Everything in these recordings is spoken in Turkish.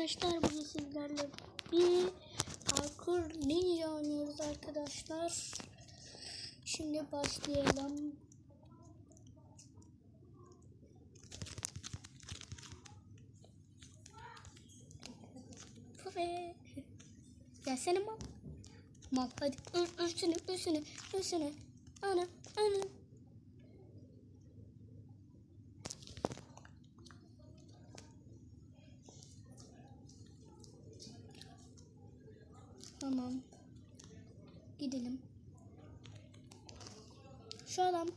arkadaşlar bugün sizlerle bir parkur ninja oynuyoruz arkadaşlar. Şimdi başlayalım. Pufe. Gelsene mal. Mal hadi ölsene ölsene ölsene. Ana ana. Tamam. Gidelim. Şu adam.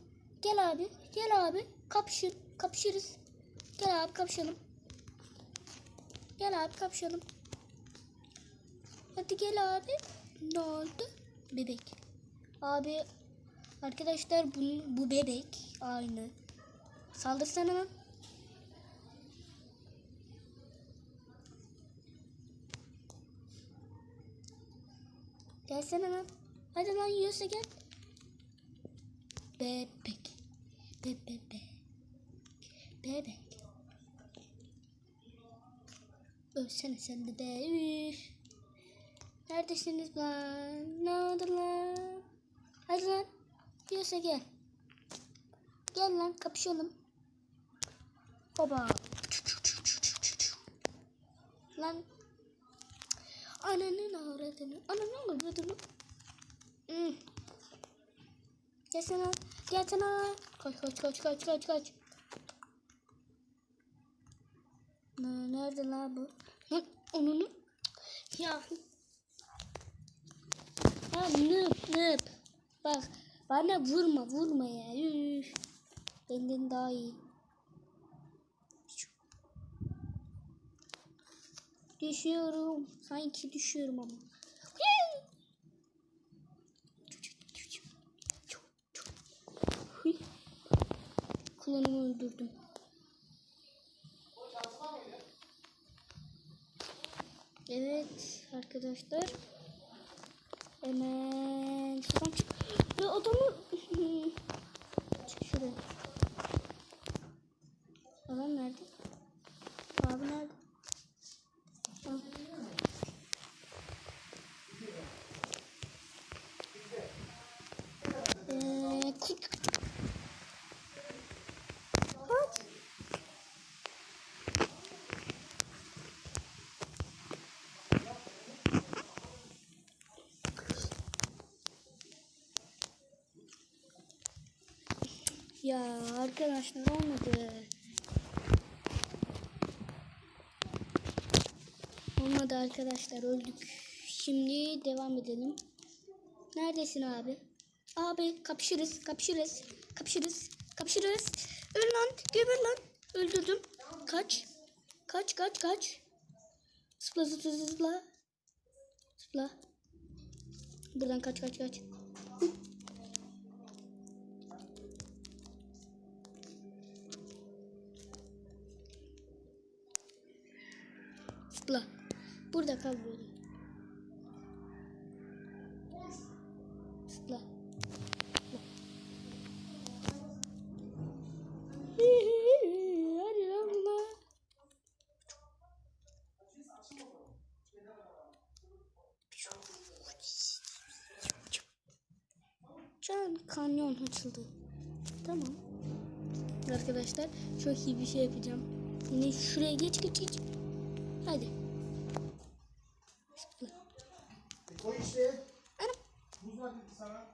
Gel abi. Gel abi. Kapışın. Kapışırız. Gel abi kapışalım. Gel abi kapışalım. Hadi gel abi. Ne oldu? Bebek. Abi arkadaşlar bu, bu bebek aynı. Saldırsana lan. Gelsene lan. Hadi lan yiyorsa gel. Bebek. Bebek. Bebek. Ölsene sen de be. Neredesiniz lan? Ne oldu lan? Hadi lan. Yiyorsa gel. Gel lan kapışalım. Baba. Lan Ananın avradını. Ananın avradını. Hmm. Gelsene. Gelsene. Kaç kaç kaç kaç kaç kaç. Ne- Nerede lan bu? Lan onunu. Ya. Ha nıp nıp. Bak bana vurma vurma ya. Üf. Benden daha iyi. Düşüyorum. Sanki düşüyorum ama. Kullanımı öldürdüm. Evet arkadaşlar. Hemen şuradan çık. Ya adamı çık şuraya. Adam nerede? Abi nerede? Al. Ee, kut. Kaç. Ya arkadaşlar olmadı. Olmadı arkadaşlar öldük. Şimdi devam edelim. Neredesin abi? Abi kapışırız kapışırız kapışırız kapışırız. Öl lan geber lan. Öldürdüm. Kaç. Kaç kaç kaç. Zıpla zıpla zıpla. Zıpla. Buradan kaç kaç kaç. Hı. Burada kal böyle. Zıpla. Hadi lan. Can kanyon açıldı. Tamam. Arkadaşlar çok iyi bir şey yapacağım. Yine şuraya geç geç geç. Hadi. Koy işte. Buz var dedi sana.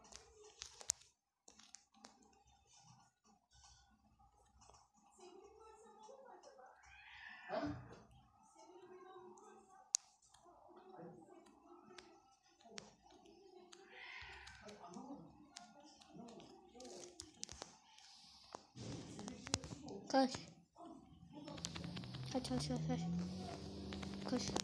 Ha? Kaç. Kaç kaç kaç kaç. Kaç.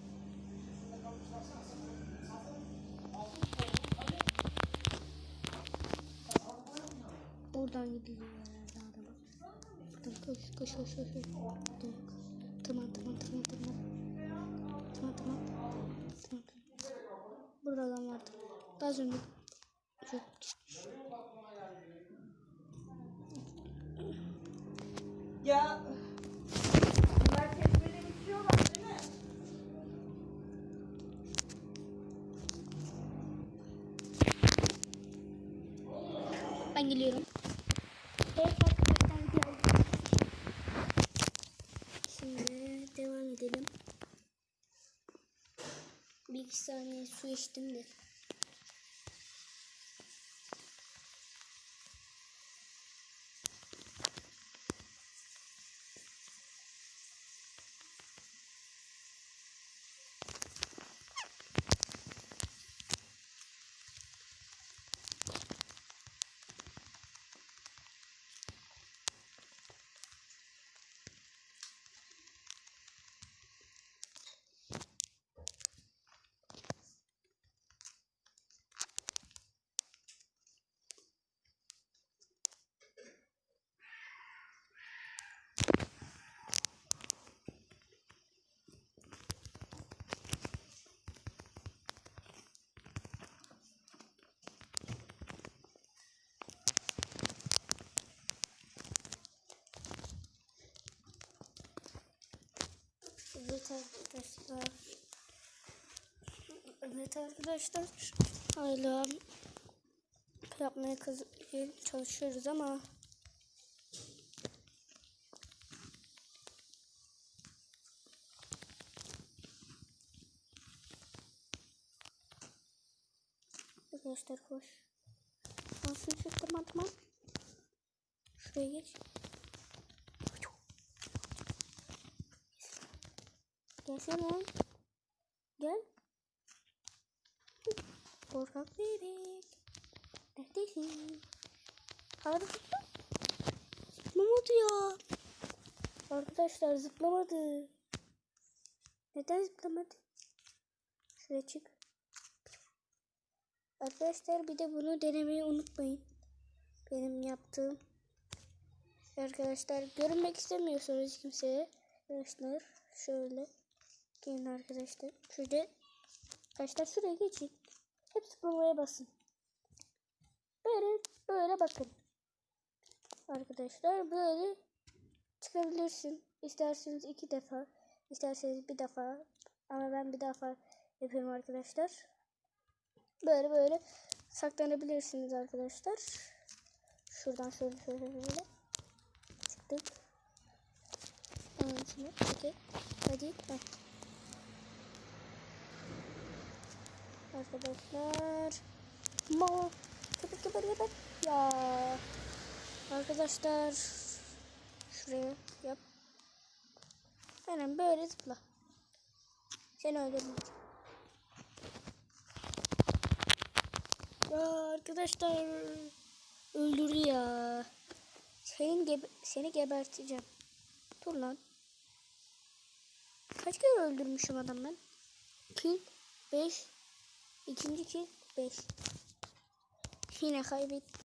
Koş koş koş koş. Tamam tamam tamam tamam. Tamam tamam. Tamam. Buradan vardı. Daha sonra yoktu. Ya Ben geliyorum. Evet arkadaşlar geldim. Şimdi devam edelim. Bir iki saniye su içtim de. Arkadaşlar. Evet arkadaşlar. Hala yapmaya çalışıyoruz ama Arkadaşlar koş. Nasıl çıktım tamam. Şuraya geç. Gelsene. Gel. Korkak bebek. Neredesin? Hadi zıpla. Zıplamadı ya. Arkadaşlar zıplamadı. Neden zıplamadı? Şuraya çık. Arkadaşlar bir de bunu denemeyi unutmayın. Benim yaptığım. Arkadaşlar görünmek istemiyorsanız kimseye. Arkadaşlar şöyle. Gelin arkadaşlar. Şöyle. Arkadaşlar şuraya geçin. Hep zıplamaya basın. Böyle böyle bakın. Arkadaşlar böyle çıkabilirsin. İsterseniz iki defa. isterseniz bir defa. Ama ben bir defa yapıyorum arkadaşlar. Böyle böyle saklanabilirsiniz arkadaşlar. Şuradan şöyle şöyle böyle. Çıktık. İçine. Okey. Hadi. Bak. Arkadaşlar. Ma. Köpek köpek köpek. Ya. Arkadaşlar. Şuraya yap. Aynen böyle zıpla. Seni öldürmeyeceğim. Ya arkadaşlar. Öldürdü ya. Senin gebe seni geberteceğim. Dur lan. Kaç kere öldürmüşüm adam ben? Kill 5. İkinci kill 5. Yine kaybettim.